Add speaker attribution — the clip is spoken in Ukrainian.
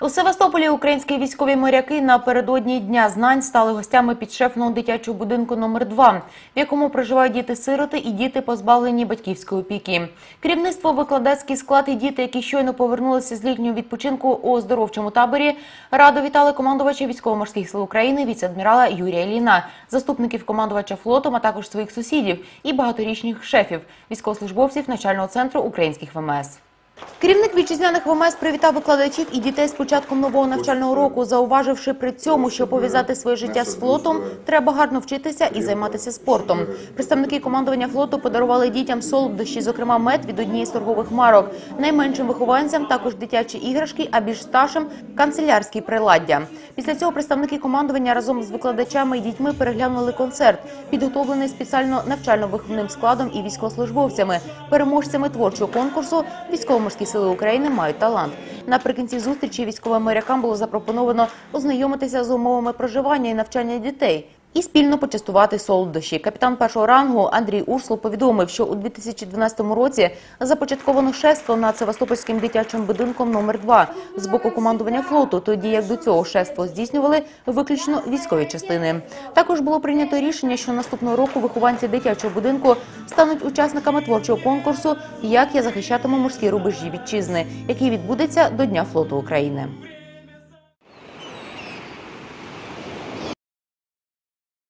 Speaker 1: У Севастополі українські військові моряки напередодні Дня знань стали гостями підшефного дитячого будинку номер 2 в якому проживають діти-сироти і діти, позбавлені батьківської опіки. Керівництво, викладацький склад і діти, які щойно повернулися з літнього відпочинку у оздоровчому таборі, радо вітали командувача військово-морських сил України віце-адмірала Юрія Ліна, заступників командувача флотом, а також своїх сусідів і багаторічних шефів, військовослужбовців начального центру українських ВМС. Керівник вітчизняних ВМС привітав викладачів і дітей з початком нового навчального року, зауваживши при цьому, що пов'язати своє життя з флотом треба гарно вчитися і займатися спортом. Представники командування флоту подарували дітям солодощі, зокрема мед від однієї з торгових марок. Найменшим вихованцям також дитячі іграшки, а більш старшим канцелярські приладдя. Після цього представники командування разом з викладачами і дітьми переглянули концерт, підготовлений спеціально навчально-виховним складом і військовослужбовцями, переможцями творчого конкурсу Військово-морські сили України мають талант. Наприкінці зустрічі військовим морякам було запропоновано ознайомитися з умовами проживання і навчання дітей. І спільно почастувати солодощі. Капітан першого рангу Андрій Урсло повідомив, що у 2012 році започатковано шество над Севастопольським дитячим будинком номер 2 з боку командування флоту, тоді як до цього шество здійснювали виключно військові частини. Також було прийнято рішення, що наступного року вихованці дитячого будинку стануть учасниками творчого конкурсу Як я захищатиму морські рубежі вітчизни, який відбудеться до Дня флоту України.